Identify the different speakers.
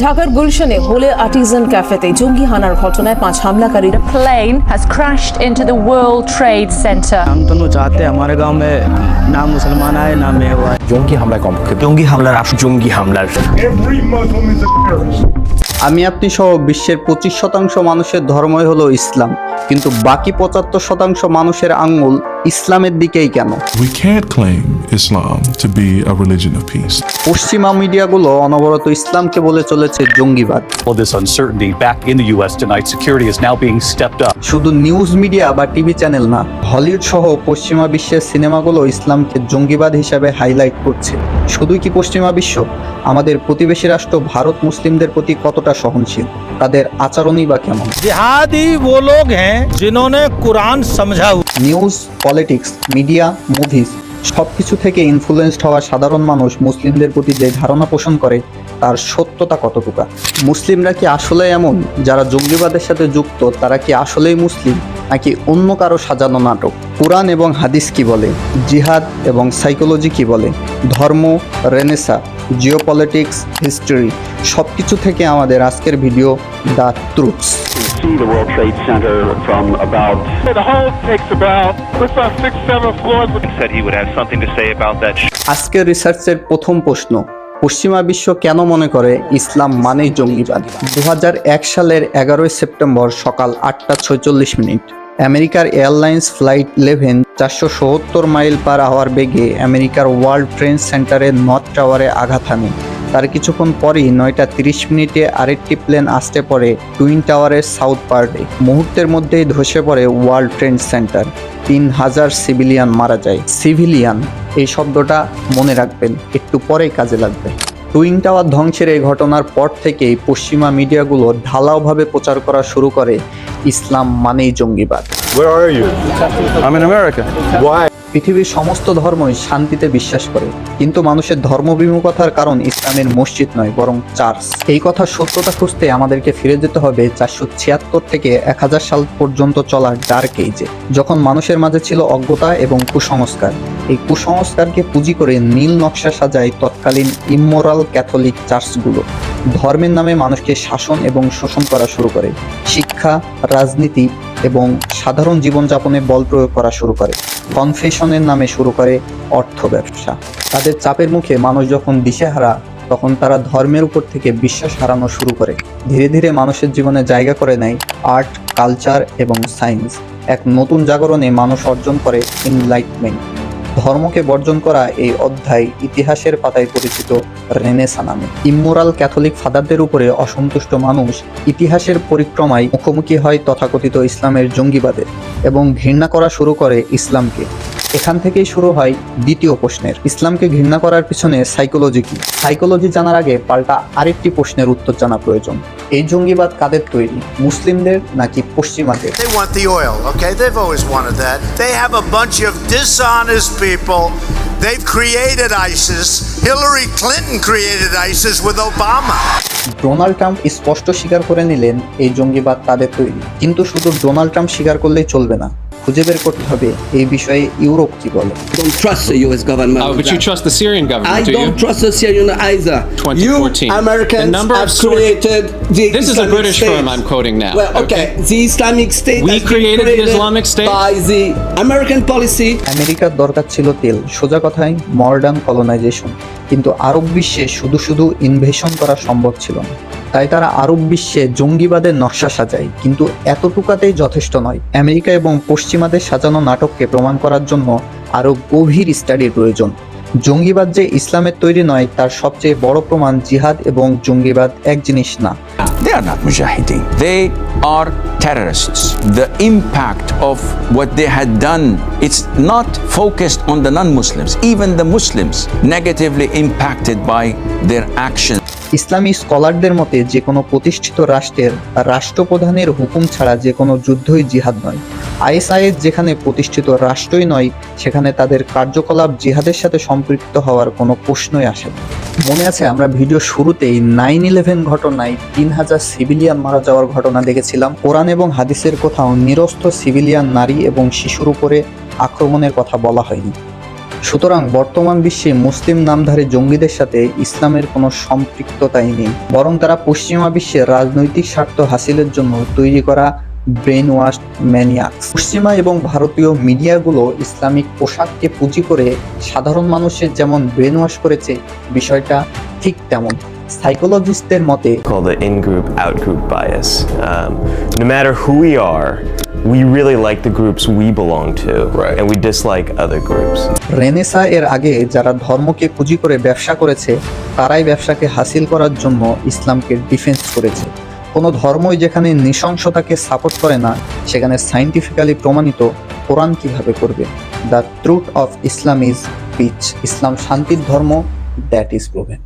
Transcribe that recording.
Speaker 1: ঢাকার গুলশানে হোলে আর্টিজান ক্যাফেতে জঙ্গি হানার ঘটনায় পাঁচ হামলাকারীরা
Speaker 2: plane has crashed into the World Trade Center.
Speaker 3: हम तो नहीं चाहते हमारे गांव में ना मुसलमान आए ना मैं हुआ
Speaker 4: জঙ্গি হামলায় কমপক্ষে জঙ্গি হামলার আস- জঙ্গি হামলার
Speaker 5: Every Muslim is a terrorist.
Speaker 6: আমি আপনি সহ বিশ্বের পঁচিশ শতাংশ মানুষের ধর্মই হলো ইসলাম কিন্তু বাকি পঁচাত্তর শতাংশ মানুষের আঙ্গুল ইসলামের দিকেই কেন
Speaker 7: We can't claim Islam to be a religion of peace.
Speaker 6: পশ্চিমা মিডিয়াগুলো অনবরত ইসলামকে বলে চলেছে জঙ্গিবাদ
Speaker 8: All this uncertainty back in the U.S. tonight, security is now being stepped up.
Speaker 6: শুধু নিউজ মিডিয়া বা টিভি চ্যানেল না হলিউড সহ পশ্চিমা বিশ্বের সিনেমাগুলো ইসলামকে জঙ্গিবাদ হিসাবে হাইলাইট করছে শুধুই কি পশ্চিমা বিশ্ব আমাদের প্রতিবেশী রাষ্ট্র ভারত মুসলিমদের প্রতি কতটা সহনশীল তাদের আচরণই বা কেমন
Speaker 3: जिहादी वो लोग हैं जिन्होंने कुरान समझा हुआ
Speaker 6: নিউজ পলিটিক্স মিডিয়া মুভিজ সব কিছু থেকে ইনফ্লুয়েসড হওয়া সাধারণ মানুষ মুসলিমদের প্রতি যে ধারণা পোষণ করে, তার সত্যতা কতটুকা? মুসলিমরা কি আসলে এমন? যারা জঙ্গিবাদের সাথে যুক্ত, তারা কি আসলেই মুসলিম? নাকি অন্য কারও সাজানো নাটক? কোরআন এবং হাদিস কি বলে? জিহাদ এবং সাইকোলজি কি বলে? ধর্ম রেনেসা জিওপলিটিক্স হিস্ট্রি সব কিছু থেকে আমাদের আজকের video the truths
Speaker 9: see the World Trade Center from about
Speaker 5: The whole takes about, what's about six, seven floors.
Speaker 4: He said he would have something to say about that
Speaker 6: আজকের রিসার্চের প্রথম প্রশ্ন পশ্চিমা বিশ্ব কেন মনে করে ইসলাম মানেই জঙ্গিবাদ? দু হাজার এক সালের এগারোই সেপ্টেম্বর সকাল আটটা ছয়চল্লিশ মিনিট। আমেরিকার এয়ারলাইন্স ফ্লাইট ইলেভেন চারশো সত্তর মাইল পার আওয়ার বেগে আমেরিকার ওয়ার্ল্ড ট্রেড সেন্টারের নর্থ টাওয়ারে আঘাত হানে। তার কিছুক্ষণ পরেই নয়টা তিরিশ মিনিটে আরেকটি প্লেন আসতে পড়ে টুইন টাওয়ারের সাউথ পার্টে। মুহূর্তের মধ্যেই ধসে পড়ে ওয়ার্ল্ড ট্রেড সেন্টার। তিন হাজার সিভিলিয়ান মারা যায়। সিভিলিয়ান এই শব্দটা মনে রাখবেন একটু পরেই কাজে লাগবে। টুইন টাওয়ার ধ্বংসের এই ঘটনার পর থেকেই পশ্চিমা মিডিয়াগুলো ঢালাওভাবে প্রচার করা শুরু করে ইসলাম মানেই জঙ্গিবাদ।
Speaker 5: Where are you?
Speaker 4: I'm in America.
Speaker 5: Why?
Speaker 6: পৃথিবীর সমস্ত ধর্মই শান্তিতে বিশ্বাস করে। কিন্তু মানুষের ধর্মবিমুখতার কারণ ইসলামের মসজিদ নয়, বরং চার্চ। এই কথার সত্যতা খুঁজতে আমাদেরকে ফিরে যেতে হবে চারশো ছিয়াত্তর থেকে এক হাজার সাল পর্যন্ত চলা ডার্ক এইজে যখন মানুষের মাঝে ছিল অজ্ঞতা এবং কুসংস্কার। এই কুসংস্কারকে পুঁজি করে নীল নকশা সাজায় তৎকালীন ইমোরাল ক্যাথলিক চার্চগুলো। ধর্মের নামে মানুষকে শাসন এবং শোষণ করা শুরু করে। শিক্ষা, রাজনীতি এবং সাধারণ জীবনযাপনে বল প্রয়োগ করা শুরু করে। কনফেশনের নামে শুরু করে অর্থ ব্যবসা। তাদের চাপের মুখে মানুষ যখন দিশেহারা, তখন তারা ধর্মের উপর থেকে বিশ্বাস হারানো শুরু করে। ধীরে ধীরে মানুষের জীবনে জায়গা করে নেয় আর্ট, কালচার এবং সায়েন্স। এক নতুন জাগরণে মানুষ অর্জন করে এনলাইটমেন্ট ধর্মকে বর্জন করা এই অধ্যায় ইতিহাসের পাতায় পরিচিত রেনেসা নামে। ইমোরাল ক্যাথলিক ফাদারদের উপরে অসন্তুষ্ট মানুষ ইতিহাসের পরিক্রমায় মুখোমুখি হয় তথাকথিত ইসলামের জঙ্গিবাদের এবং ঘৃণা করা শুরু করে ইসলামকে। এখান থেকেই শুরু হয় দ্বিতীয় প্রশ্নের ইসলামকে ঘৃণা করার পিছনে সাইকোলজি কি সাইকোলজি জানার আগে পাল্টা আরেকটি প্রশ্নের উত্তর জানা প্রয়োজন এই জঙ্গিবাদ কাদের তৈরি মুসলিমদের নাকি পশ্চিমাদের
Speaker 10: They want the oil, okay? They've always wanted that. They have a bunch of dishonest people. They've created ISIS. Hillary Clinton created ISIS with Obama.
Speaker 6: Donald Trump স্পষ্ট স্বীকার করে নিলেন এই জঙ্গিবাদ তাদের তৈরি কিন্তু শুধু ডোনাল্ড ট্রাম্প স্বীকার করলেই চলবে না খুঁজে বের করতে হবে এই বিষয়ে ইউরোপ কি বলে
Speaker 11: don't trust the U.S. government.
Speaker 12: Oh, but you trust the Syrian government,
Speaker 11: I
Speaker 12: do
Speaker 11: don't
Speaker 12: you?
Speaker 11: trust the Syrian either.
Speaker 12: 2014.
Speaker 11: You Americans
Speaker 12: The number
Speaker 11: have
Speaker 12: source-
Speaker 11: created the
Speaker 12: This Islamic is a British
Speaker 11: State.
Speaker 12: firm I'm quoting now,
Speaker 11: Well, okay.
Speaker 12: okay?
Speaker 11: The Islamic State
Speaker 12: We
Speaker 11: been
Speaker 12: created the Islamic State?
Speaker 11: by the American policy.
Speaker 6: আমেরিকার দরকার ছিল তেল সোজা কথায় modern colonisation কিন্তু আরব বিশ্বে শুধু শুধু ইনভেশন করা সম্ভব ছিল না তাই তারা আরব বিশ্বে জঙ্গিবাদের নকশা সাজায় কিন্তু এতটুকাতেই যথেষ্ট নয় আমেরিকা এবং পশ্চিমাদের সাজানো নাটককে প্রমাণ করার জন্য আরও গভীর স্টাডির প্রয়োজন জঙ্গিবাদ যে ইসলামের তৈরি নয় তার সবচেয়ে বড় প্রমাণ জিহাদ এবং জঙ্গিবাদ এক জিনিস না
Speaker 4: They are not mujahideen. They are terrorists. The impact of what they had done, it's not focused on the non-Muslims. Even the Muslims negatively impacted by their actions.
Speaker 6: ইসলামী স্কলারদের মতে, যে কোনো প্রতিষ্ঠিত রাষ্ট্রের রাষ্ট্রপ্রধানের হুকুম ছাড়া যে কোনো যুদ্ধই জিহাদ নয়। আইএসআইএস যেখানে প্রতিষ্ঠিত রাষ্ট্রই নয়, সেখানে তাদের কার্যকলাপ জিহাদের সাথে সম্পৃক্ত হওয়ার কোনো প্রশ্নই আসে না। মনে আছে, আমরা ভিডিও শুরুতেই নাইন ইলেভেন ঘটনায় তিন হাজার সিভিলিয়ান মারা যাওয়ার ঘটনা দেখেছিলাম। কোরআন এবং হাদিসের কোথাও নিরস্ত সিভিলিয়ান নারী এবং শিশুর উপরে আক্রমণের কথা বলা হয়নি। সুতরাং বর্তমান বিশ্বে মুসলিম নামধারী জঙ্গিদের সাথে ইসলামের কোনো সম্পৃক্ততাই নেই বরং তারা পশ্চিমা বিশ্বের রাজনৈতিক স্বার্থ হাসিলের জন্য তৈরি করা ব্রেন ওয়াশ ম্যানিয়াক্স পশ্চিমা এবং ভারতীয় মিডিয়াগুলো ইসলামিক পোশাককে পুঁজি করে সাধারণ মানুষের যেমন ব্রেন ওয়াশ করেছে বিষয়টা ঠিক তেমন সাইকোলজিস্টদের মতে
Speaker 13: called the in-group out-group bias. Um, no matter who we are, we really like the groups we belong to,
Speaker 12: Right.
Speaker 13: and we dislike other groups.
Speaker 6: Renaissance এর আগে যারা ধর্মকে পুঁজি করে ব্যবসা করেছে তারাই ব্যবসাকে হাসিল করার জন্য ইসলামকে ডিফেন্স করেছে কোনো ধর্মই যেখানে নৃশংসতাকে সাপোর্ট করে না সেখানে সাইন্টিফিক্যালি প্রমাণিত কোরআন কীভাবে করবে the truth of Islam is peace ইসলাম শান্তির ধর্ম দ্যাট ইজ প্রুভেন